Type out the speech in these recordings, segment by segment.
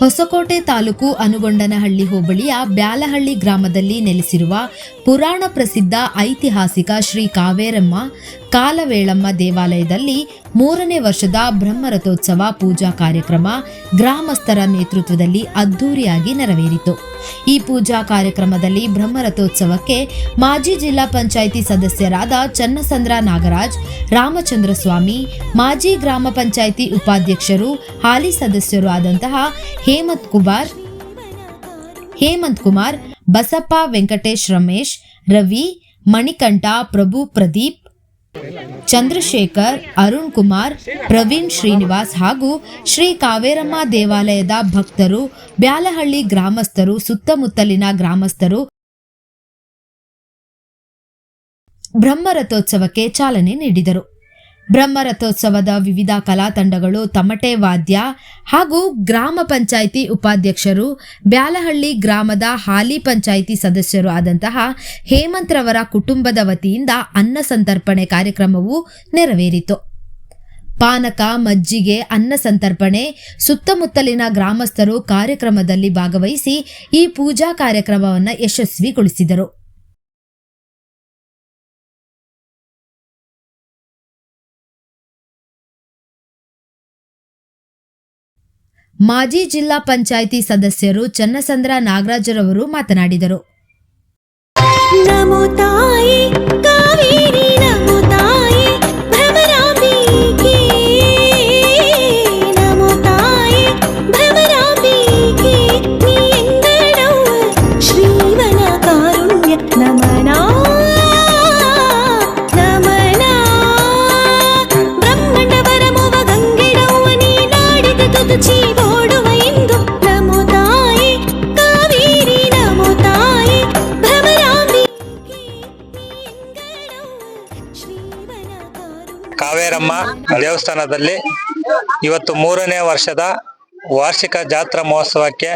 ಹೊಸಕೋಟೆ ತಾಲೂಕು ಅನುಗೊಂಡನಹಳ್ಳಿ ಹೋಬಳಿಯ ಬ್ಯಾಲಹಳ್ಳಿ ಗ್ರಾಮದಲ್ಲಿ ನೆಲೆಸಿರುವ ಪುರಾಣ ಪ್ರಸಿದ್ಧ ಐತಿಹಾಸಿಕ ಶ್ರೀ ಕಾವೇರಮ್ಮ ಕಾಲವೇಳಮ್ಮ ದೇವಾಲಯದಲ್ಲಿ ಮೂರನೇ ವರ್ಷದ ಬ್ರಹ್ಮರಥೋತ್ಸವ ಪೂಜಾ ಕಾರ್ಯಕ್ರಮ ಗ್ರಾಮಸ್ಥರ ನೇತೃತ್ವದಲ್ಲಿ ಅದ್ದೂರಿಯಾಗಿ ನೆರವೇರಿತು. ಈ ಪೂಜಾ ಕಾರ್ಯಕ್ರಮದಲ್ಲಿ ಬ್ರಹ್ಮರಥೋತ್ಸವಕ್ಕೆ ಮಾಜಿ ಜಿಲ್ಲಾ ಪಂಚಾಯಿತಿ ಸದಸ್ಯರಾದ ಚನ್ನಸಂದ್ರ ನಾಗರಾಜ್ ರಾಮಚಂದ್ರ ಸ್ವಾಮಿ ಮಾಜಿ ಗ್ರಾಮ ಪಂಚಾಯಿತಿ ಉಪಾಧ್ಯಕ್ಷರು, ಹಾಲಿ ಸದಸ್ಯರು ಆದಂತಹ ಹೇಮಂತ್ ಕುಮಾರ್ ಹೇಮಂತ್ ಕುಮಾರ್, ಬಸಪ್ಪ ವೆಂಕಟೇಶ್ ರಮೇಶ್, ರವಿ, ಮಣಿಕಂಠ ಪ್ರಭು ಪ್ರದೀಪ್ ಚಂದ್ರಶೇಖರ್, ಅರುಣ್ ಕುಮಾರ್, ಪ್ರವೀಣ್ ಶ್ರೀನಿವಾಸ್ ಹಾಗೂ ಶ್ರೀ ಕಾವೇರಮ್ಮ ದೇವಾಲಯದ ಭಕ್ತರು, ಬ್ಯಾಲಹಳ್ಳಿ ಗ್ರಾಮಸ್ಥರು, ಸುತ್ತಮುತ್ತಲಿನ ಗ್ರಾಮಸ್ಥರು ಬ್ರಹ್ಮರಥೋತ್ಸವಕ್ಕೆ ಚಾಲನೆ ನೀಡಿದರು. ಬ್ರಹ್ಮರಥೋತ್ಸವದ ವಿವಿಧ ಕಲಾ ತಂಡಗಳು ತಮಟೆ ವಾದ್ಯ ಹಾಗೂ ಗ್ರಾಮ ಪಂಚಾಯಿತಿ ಉಪಾಧ್ಯಕ್ಷರು, ಬ್ಯಾಲಹಳ್ಳಿ ಗ್ರಾಮದ ಹಾಲಿ ಪಂಚಾಯಿತಿ ಸದಸ್ಯರು ಆದಂತಹ ಹೇಮಂತ್ರವರ ಕುಟುಂಬದ ವತಿಯಿಂದ ಅನ್ನ ಸಂತರ್ಪಣೆ ಕಾರ್ಯಕ್ರಮವು ನೆರವೇರಿತು. ಪಾನಕ, ಮಜ್ಜಿಗೆ, ಅನ್ನ ಸಂತರ್ಪಣೆ, ಸುತ್ತಮುತ್ತಲಿನ ಗ್ರಾಮಸ್ಥರು ಕಾರ್ಯಕ್ರಮದಲ್ಲಿ ಭಾಗವಹಿಸಿ ಈ ಪೂಜಾ ಕಾರ್ಯಕ್ರಮವನ್ನು ಯಶಸ್ವಿಗೊಳಿಸಿದರು. ಮಾಜಿ ಜಿಲ್ಲಾ ಪಂಚಾಯಿತಿ ಸದಸ್ಯರು ಚನ್ನಸಂದ್ರ ನಾಗರಾಜರವರು ಮಾತನಾಡಿದರು. ನಮೋ ತಾಯಿ ಕಾವೇರಿ ದೇವಸ್ಥಾನದಲ್ಲಿ ಇವತ್ತು ಮೂರನೇ ವರ್ಷದ ವಾರ್ಷಿಕ ಜಾತ್ರಾ ಮಹೋತ್ಸವಕ್ಕೆ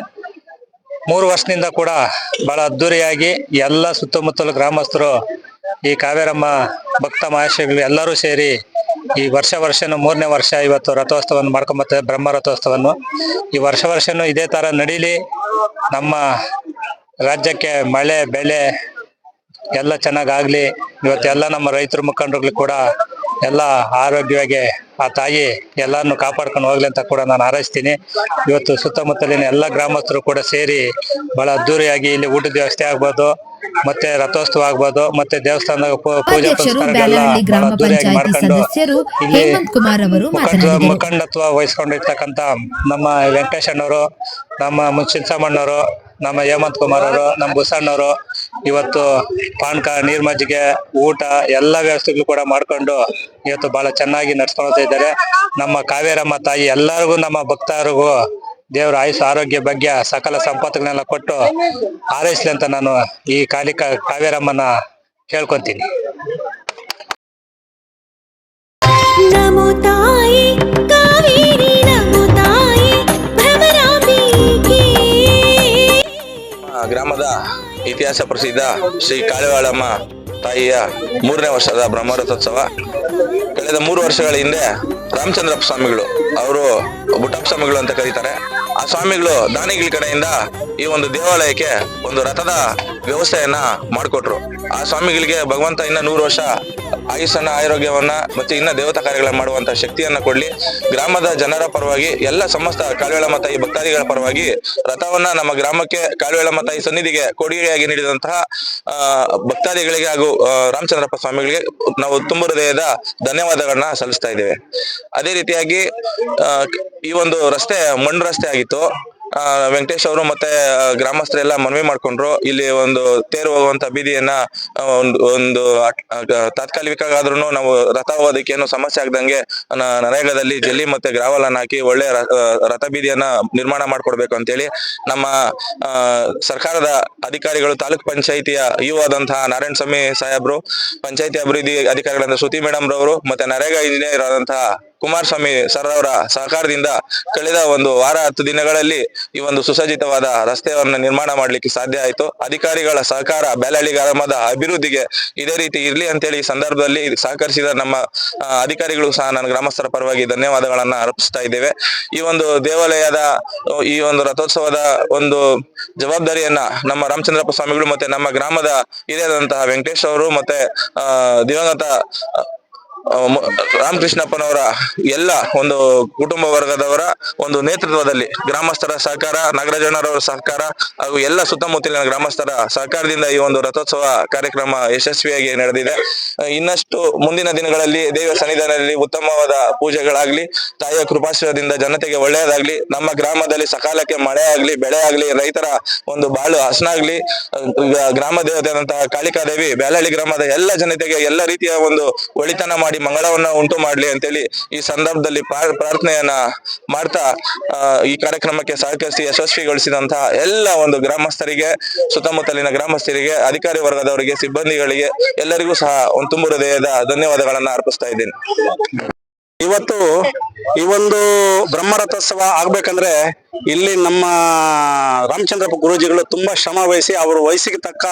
ಮೂರು ವರ್ಷದಿಂದ ಕೂಡ ಬಹಳ ಅದ್ದೂರಿಯಾಗಿ ಎಲ್ಲ ಸುತ್ತಮುತ್ತಲ ಗ್ರಾಮಸ್ಥರು, ಈ ಕಾವೇರಮ್ಮ, ಭಕ್ತ ಮಹಾಶಯಗಳು ಎಲ್ಲರೂ ಸೇರಿ ಈ ವರ್ಷ ವರ್ಷನೂ ಮೂರನೇ ವರ್ಷ ಇವತ್ತು ರಥೋತ್ಸವವನ್ನು ಮಾಡ್ಕೊಂಬರ್ತಾರೆ ಬ್ರಹ್ಮ ರಥೋತ್ಸವವನ್ನು. ಈ ವರ್ಷ ವರ್ಷನೂ ಇದೇ ತರ ನಡೀಲಿ. ನಮ್ಮ ರಾಜ್ಯಕ್ಕೆ ಮಳೆ, ಬೆಳೆ ಎಲ್ಲ ಚೆನ್ನಾಗಾಗ್ಲಿ. ಇವತ್ತೆಲ್ಲ ನಮ್ಮ ರೈತರ ಮುಖಂಡರುಗಳು ಕೂಡ ಎಲ್ಲ ಆರೋಗ್ಯವಾಗಿ ಆ ತಾಯಿ ಎಲ್ಲಾನು ಕಾಪಾಡ್ಕೊಂಡು ಹೋಗ್ಲಿ ಅಂತ ಕೂಡ ನಾನು ಹಾರೈಸ್ತೀನಿ. ಇವತ್ತು ಸುತ್ತಮುತ್ತಲಿನ ಎಲ್ಲ ಗ್ರಾಮಸ್ಥರು ಕೂಡ ಸೇರಿ ಬಹಳ ಅದ್ದೂರಿಯಾಗಿ ಇಲ್ಲಿ ಊಟದ ವ್ಯವಸ್ಥೆ ಆಗ್ಬೋದು ಮತ್ತೆ ರಥೋತ್ಸವ ಆಗ್ಬೋದು ಮತ್ತೆ ದೇವಸ್ಥಾನದ ಪೂಜಾ ಪುರಸ್ಕಾರಗಳೆಲ್ಲ ಮಾಡ್ಕೊಂಡು ಇಲ್ಲಿ ಮುಖಂಡತ್ವ ವಹಿಸ್ಕೊಂಡಿರ್ತಕ್ಕಂತ ನಮ್ಮ ವೆಂಕಟೇಶಣ್ಣವರು ನಮ್ಮ ಮುನ್ಸಿನ್ಸಮ್ಮಣ್ಣವರು ನಮ್ಮ ಹೇಮಂತ್ ಕುಮಾರ್ ಅವರು ನಮ್ಮ ಬುಸಣ್ಣವರು ಇವತ್ತು ಪಾನಕ ನೀರ್ ಮಜ್ಜಿಗೆ, ಊಟ, ಎಲ್ಲ ವ್ಯವಸ್ಥೆಗಳು ಕೂಡ ಮಾಡ್ಕೊಂಡು ಇವತ್ತು ಬಹಳ ಚೆನ್ನಾಗಿ ನಡ್ಸ್ಕೊಳ್ತಾ ಇದ್ದಾರೆ. ನಮ್ಮ ಕಾವೇರಮ್ಮ ತಾಯಿ ಎಲ್ಲರಿಗೂ, ನಮ್ಮ ಭಕ್ತರಿಗೂ ದೇವರ ಆಯುಷ್ ಆರೋಗ್ಯ ಬಗ್ಗೆ ಸಕಲ ಸಂಪತ್ತುಗಳನ್ನೆಲ್ಲ ಕೊಟ್ಟು ಹಾರೈಸ್ಲಿ ಅಂತ ನಾನು ಈ ಕಾಲಿಕ ಕಾವೇರಮ್ಮನ ಕೇಳ್ಕೊಂತೀನಿ ಇತಿಹಾಸ ಪ್ರಸಿದ್ಧ ಶ್ರೀ ಕಾಳಿವಾಳಮ್ಮ ತಾಯಿಯ ಮೂರನೇ ವರ್ಷದ ಬ್ರಹ್ಮರಥೋತ್ಸವ. ಕಳೆದ ಮೂರು ವರ್ಷಗಳ ಹಿಂದೆ ರಾಮಚಂದ್ರಪ್ಪ ಸ್ವಾಮಿಗಳು, ಅವರು ಬುಟ್ಟಪ್ಪ ಸ್ವಾಮಿಗಳು ಅಂತ ಕರೀತಾರೆ. ಆ ಸ್ವಾಮಿಗಳು ದಾನಿಗಳ ಕಡೆಯಿಂದ ಈ ಒಂದು ದೇವಾಲಯಕ್ಕೆ ಒಂದು ರಥದ ವ್ಯವಸ್ಥೆಯನ್ನ ಮಾಡಿಕೊಟ್ರು. ಆ ಸ್ವಾಮಿಗಳಿಗೆ ಭಗವಂತ ಇನ್ನ ನೂರು ವರ್ಷ ಆಯುಷನ್ನ ಆರೋಗ್ಯವನ್ನ ಮತ್ತೆ ಇನ್ನ ದೇವತಾ ಕಾರ್ಯಗಳನ್ನ ಮಾಡುವಂತ ಶಕ್ತಿಯನ್ನ ಕೊಡ್ಲಿ. ಗ್ರಾಮದ ಜನರ ಪರವಾಗಿ, ಎಲ್ಲ ಸಮಸ್ತ ಕಾಳುವೆಳ ಮತಾಯಿ ಭಕ್ತಾದಿಗಳ ಪರವಾಗಿ ರಥವನ್ನ ನಮ್ಮ ಗ್ರಾಮಕ್ಕೆ ಕಾಳುವೆಳ ಮತಾಯಿ ಸನ್ನಿಧಿಗೆ ಕೊಡುಗೆಯಾಗಿ ನೀಡಿದಂತಹ ಭಕ್ತಾದಿಗಳಿಗೆ ಹಾಗೂ ರಾಮಚಂದ್ರಪ್ಪ ಸ್ವಾಮಿಗಳಿಗೆ ನಾವು ತುಂಬ ಹೃದಯದ ಧನ್ಯವಾದಗಳನ್ನ ಸಲ್ಲಿಸ್ತಾ ಇದ್ದೇವೆ. ಅದೇ ರೀತಿಯಾಗಿ ಈ ಒಂದು ರಸ್ತೆ ಮಣ್ಣು ರಸ್ತೆ ಆಗಿತ್ತು. ವೆಂಕಟೇಶ್ ಅವರು ಮತ್ತೆ ಗ್ರಾಮಸ್ಥರೆಲ್ಲ ಮನವಿ ಮಾಡ್ಕೊಂಡ್ರು. ಇಲ್ಲಿ ಒಂದು ತೇರು ಹೋಗುವಂತ ಬೀದಿಯನ್ನ ಒಂದು ಒಂದು ತಾತ್ಕಾಲಿಕಾದ್ರೂ ನಾವು ರಥ ಹೋಗೋದಕ್ಕೆ ಏನು ಸಮಸ್ಯೆ ಆಗದಂಗೆ ನರೇಗದಲ್ಲಿ ಜಲ್ಲಿ ಮತ್ತೆ ಗ್ರಾವಲ್ ಅನ್ನ ಹಾಕಿ ಒಳ್ಳೆ ರಥ ಬೀದಿಯನ್ನ ನಿರ್ಮಾಣ ಮಾಡ್ಕೊಡ್ಬೇಕು ಅಂತೇಳಿ ನಮ್ಮ ಸರ್ಕಾರದ ಅಧಿಕಾರಿಗಳು, ತಾಲೂಕ್ ಪಂಚಾಯಿತಿಯ ಯು ಆದಂತಹ ನಾರಾಯಣ ಸ್ವಾಮಿ ಸಾಹೇಬ್ರು, ಪಂಚಾಯತಿ ಅಭಿವೃದ್ಧಿ ಅಧಿಕಾರಿಗಳಾದ ಶ್ರುತಿ ಮೇಡಮ್ ರವರು ಮತ್ತೆ ನರೇಗಾ ಇಂಜಿನಿಯರ್ ಆದಂತಹ ಕುಮಾರಸ್ವಾಮಿ ಸರ್ ಅವರ ಸಹಕಾರದಿಂದ ಕಳೆದ ಒಂದು ವಾರ ಹತ್ತು ದಿನಗಳಲ್ಲಿ ಈ ಒಂದು ಸುಸಜ್ಜಿತವಾದ ರಸ್ತೆಯನ್ನು ನಿರ್ಮಾಣ ಮಾಡಲಿಕ್ಕೆ ಸಾಧ್ಯ ಆಯಿತು. ಅಧಿಕಾರಿಗಳ ಸಹಕಾರ ಬ್ಯಾಲಹಳ್ಳಿ ಗ್ರಾಮದ ಅಭಿವೃದ್ಧಿಗೆ ಇದೇ ರೀತಿ ಇರ್ಲಿ ಅಂತೇಳಿ ಈ ಸಂದರ್ಭದಲ್ಲಿ ಸಹಕರಿಸಿದ ನಮ್ಮ ಅಧಿಕಾರಿಗಳು ಸಹ ನಾನು ಗ್ರಾಮಸ್ಥರ ಪರವಾಗಿ ಧನ್ಯವಾದಗಳನ್ನ ಅರ್ಪಿಸ್ತಾ ಇದ್ದೇವೆ. ಈ ಒಂದು ದೇವಾಲಯದ, ಈ ಒಂದು ರಥೋತ್ಸವದ ಒಂದು ಜವಾಬ್ದಾರಿಯನ್ನ ನಮ್ಮ ರಾಮಚಂದ್ರಪ್ಪ ಸ್ವಾಮಿಗಳು ಮತ್ತೆ ನಮ್ಮ ಗ್ರಾಮದ ಹಿರಿಯಾದಂತಹ ವೆಂಕಟೇಶ್ ಅವರು ಮತ್ತೆ ದಿವಂಗತ ರಾಮಕೃಷ್ಣಪ್ಪನವರ ಎಲ್ಲ ಒಂದು ಕುಟುಂಬ ವರ್ಗದವರ ಒಂದು ನೇತೃತ್ವದಲ್ಲಿ ಗ್ರಾಮಸ್ಥರ ಸಹಕಾರ, ನಾಗರಾಜಣ್ಣರವರ ಸಹಕಾರ ಹಾಗೂ ಎಲ್ಲ ಸುತ್ತಮುತ್ತಲಿನ ಗ್ರಾಮಸ್ಥರ ಸಹಕಾರದಿಂದ ಈ ಒಂದು ರಥೋತ್ಸವ ಕಾರ್ಯಕ್ರಮ ಯಶಸ್ವಿಯಾಗಿ ನಡೆದಿದೆ. ಇನ್ನಷ್ಟು ಮುಂದಿನ ದಿನಗಳಲ್ಲಿ ದೇವ ಸನ್ನಿಧಾನದಲ್ಲಿ ಉತ್ತಮವಾದ ಪೂಜೆಗಳಾಗ್ಲಿ, ತಾಯಿಯ ಕೃಪಾಶ್ರಯದಿಂದ ಜನತೆಗೆ ಒಳ್ಳೆಯದಾಗ್ಲಿ, ನಮ್ಮ ಗ್ರಾಮದಲ್ಲಿ ಸಕಾಲಕ್ಕೆ ಮಳೆ ಆಗ್ಲಿ ಬೆಳೆ ಆಗ್ಲಿ ರೈತರ ಒಂದು ಬಾಳು ಹಸನಾಗ್ಲಿ ಗ್ರಾಮ ದೇವತೆ ಆದಂತಹ ಕಾಳಿಕಾದೇವಿ, ಬ್ಯಾಲಹಳ್ಳಿ ಗ್ರಾಮದ ಎಲ್ಲ ಜನತೆಗೆ ಎಲ್ಲ ರೀತಿಯ ಒಂದು ಒಳಿತನ ಮಾಡಿ ಮಂಗಳವನ್ನ ಉಂಟು ಮಾಡ್ಲಿ ಅಂತೇಳಿ ಈ ಸಂದರ್ಭದಲ್ಲಿ ಪ್ರಾರ್- ಪ್ರಾರ್ಥನೆಯನ್ನ ಮಾಡ್ತಾ ಈ ಕಾರ್ಯಕ್ರಮಕ್ಕೆ ಸಹಕರಿಸಿ ಯಶಸ್ವಿಗೊಳಿಸಿದಂತಹ ಎಲ್ಲ ಒಂದು ಗ್ರಾಮಸ್ಥರಿಗೆ, ಸುತ್ತಮುತ್ತಲಿನ ಗ್ರಾಮಸ್ಥರಿಗೆ, ಅಧಿಕಾರಿ ವರ್ಗದವರಿಗೆ, ಸಿಬ್ಬಂದಿಗಳಿಗೆ ಎಲ್ಲರಿಗೂ ಸಹ ಒಂದು ತುಂಬು ಹೃದಯದ ಧನ್ಯವಾದಗಳನ್ನ ಅರ್ಪಿಸ್ತಾ ಇದ್ದೀನಿ. ಇವತ್ತು ಈ ಒಂದು ಬ್ರಹ್ಮರಥೋತ್ಸವ ಆಗ್ಬೇಕಂದ್ರೆ ಇಲ್ಲಿ ನಮ್ಮ ರಾಮಚಂದ್ರಪ್ಪ ಗುರೂಜಿಗಳು ತುಂಬಾ ಶ್ರಮ ವಹಿಸಿ ಅವರು ವಯಸ್ಸಿಗೆ ತಕ್ಕ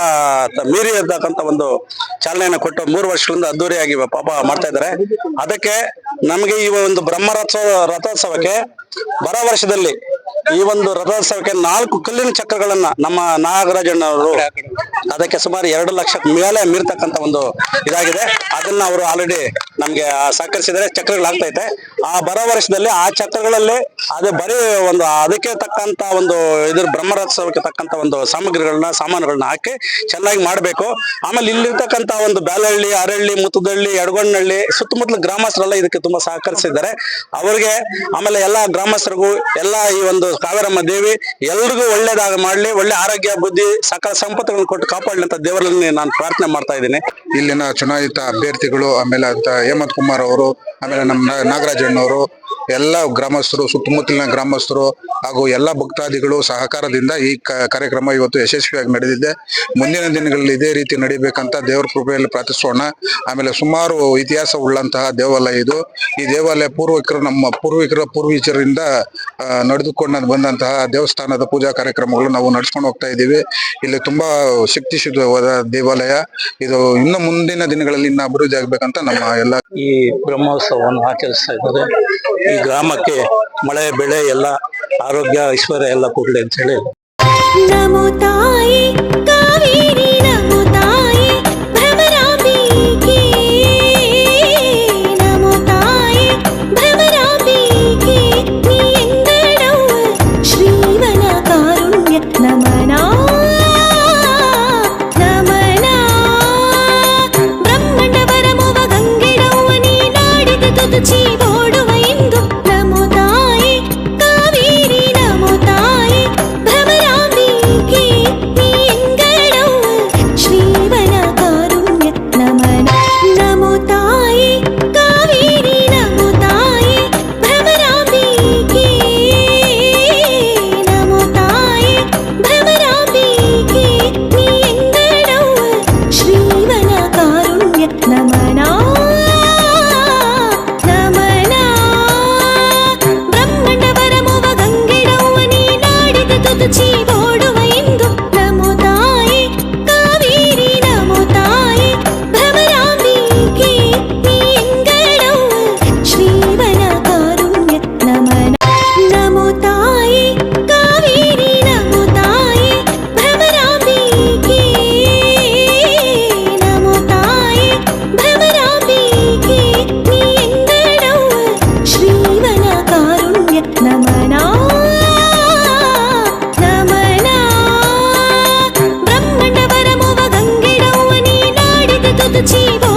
ಮೀರಿ ಇರ್ತಕ್ಕಂಥ ಒಂದು ಚಾಲನೆಯನ್ನು ಕೊಟ್ಟು ಮೂರು ವರ್ಷಗಳಿಂದ ಅದ್ದೂರಿಯಾಗಿ ಪಾಪ ಮಾಡ್ತಾ ಇದ್ದಾರೆ. ಅದಕ್ಕೆ ನಮಗೆ ಈ ಒಂದು ಬ್ರಹ್ಮರಥೋತ್ಸವ ರಥೋತ್ಸವಕ್ಕೆ ಬರ ವರ್ಷದಲ್ಲಿ ಈ ಒಂದು ರಥೋತ್ಸವಕ್ಕೆ ನಾಲ್ಕು ಕಲ್ಲಿನ ಚಕ್ರಗಳನ್ನ ನಮ್ಮ ನಾಗರಾಜಣ್ಣವರು ಅದಕ್ಕೆ ಸುಮಾರು ಎರಡು ಲಕ್ಷ ಮೇಲೆ ಮೀರ್ತಕ್ಕಂಥ ಒಂದು ಇದಾಗಿದೆ. ಅದನ್ನ ಅವರು ಆಲ್ರೆಡಿ ನಮ್ಗೆ ಸಹಕರಿಸಿದ್ರೆ ಚಕ್ರಗಳಾಗ್ತೈತೆ ಆ, ಬರೋ ವರ್ಷದಲ್ಲಿ ಆ ಚಕ್ರಗಳಲ್ಲಿ ಅದೇ ಬರೀ ಒಂದು, ಅದಕ್ಕೆ ತಕ್ಕಂತ ಒಂದು ಇದ್ರ ಬ್ರಹ್ಮರಥೋತ್ಸವಕ್ಕೆ ತಕ್ಕಂತ ಒಂದು ಸಾಮಗ್ರಿಗಳನ್ನ, ಸಾಮಾನುಗಳನ್ನ ಹಾಕಿ ಚೆನ್ನಾಗಿ ಮಾಡಬೇಕು. ಆಮೇಲೆ ಇಲ್ಲಿರ್ತಕ್ಕಂತ ಒಂದು ಬ್ಯಾಲಹಳ್ಳಿ, ಅರಳ್ಳಿ ಮುತ್ತದಹಳ್ಳಿ ಎಡಗೊಂಡಹಳ್ಳಿ ಸುತ್ತಮುತ್ತಲ ಗ್ರಾಮಸ್ಥರೆಲ್ಲ ಇದಕ್ಕೆ ತುಂಬಾ ಸಹಕರಿಸಿದ್ದಾರೆ. ಅವರಿಗೆ ಆಮೇಲೆ ಎಲ್ಲಾ ಗ್ರಾಮಸ್ಥರಿಗೂ ಎಲ್ಲಾ ಈ ಒಂದು ಕಾವೇರಮ್ಮ ದೇವಿ ಎಲ್ರಿಗೂ ಒಳ್ಳೇದಾಗ ಮಾಡ್ಲಿ, ಒಳ್ಳೆ ಆರೋಗ್ಯ, ಬುದ್ಧಿ, ಸಕಲ ಸಂಪತ್ತುಗಳನ್ನು ಕೊಟ್ಟು ಕಾಪಾಡಲಿ ಅಂತ ದೇವರಲ್ಲಿ ನಾನು ಪ್ರಾರ್ಥನೆ ಮಾಡ್ತಾ ಇದ್ದೀನಿ. ಇಲ್ಲಿನ ಚುನಾಯಿತ ಅಭ್ಯರ್ಥಿಗಳು ಆಮೇಲೆ ಹೇಮಂತ್ ಕುಮಾರ್ ಅವರು, ಆಮೇಲೆ ನಮ್ಮ ನಾಗರಾಜಣ್ಣವರು ಎಲ್ಲ ಗ್ರಾಮಸ್ಥರು, ಸುತ್ತಮುತ್ತಲಿನ ಗ್ರಾಮಸ್ಥರು ಹಾಗೂ ಎಲ್ಲ ಭಕ್ತಾದಿಗಳು ಸಹಕಾರದಿಂದ ಈ ಕಾರ್ಯಕ್ರಮ ಇವತ್ತು ಯಶಸ್ವಿಯಾಗಿ ನಡೆದಿದೆ. ಮುಂದಿನ ದಿನಗಳಲ್ಲಿ ಇದೇ ರೀತಿ ನಡಿಬೇಕಂತ ದೇವರ ಕೃಪೆಯಲ್ಲಿ ಪ್ರಾರ್ಥಿಸೋಣ. ಆಮೇಲೆ ಸುಮಾರು ಇತಿಹಾಸ ಉಳ್ಳಂತಹ ದೇವಾಲಯ ಇದು. ಈ ದೇವಾಲಯ ಪೂರ್ವಿಕರು ನಮ್ಮ ಪೂರ್ವಿಕರ ಪೂರ್ವೀಜರಿಂದ ನಡೆದುಕೊಂಡು ಬಂದಂತಹ ದೇವಸ್ಥಾನದ ಪೂಜಾ ಕಾರ್ಯಕ್ರಮಗಳು ನಾವು ನಡೆಸ್ಕೊಂಡು ಹೋಗ್ತಾ ಇದ್ದೀವಿ. ಇಲ್ಲಿ ತುಂಬಾ ಶಕ್ತಿಶುದ್ಧವಾದ ದೇವಾಲಯ. ಇದು ಇನ್ನು ಮುಂದಿನ ದಿನಗಳಲ್ಲಿ ಇನ್ನು ಅಭಿವೃದ್ಧಿ ಆಗ್ಬೇಕಂತ ನಮ್ಮ ಎಲ್ಲ ಈ ಬ್ರಹ್ಮೋತ್ಸವವನ್ನು ಆಚರಿಸ್ತಾ ಇದ್ದಾರೆ. ಈ ಗ್ರಾಮಕ್ಕೆ ಮಳೆ, ಬೆಳೆ ಎಲ್ಲ, ಆರೋಗ್ಯ, ಐಶ್ವರ್ಯ ಎಲ್ಲ ಕೊಡ್ಲಿ ಅಂತ ಹೇಳಿ. బ్రతుచీవు 到的记 তুত জীব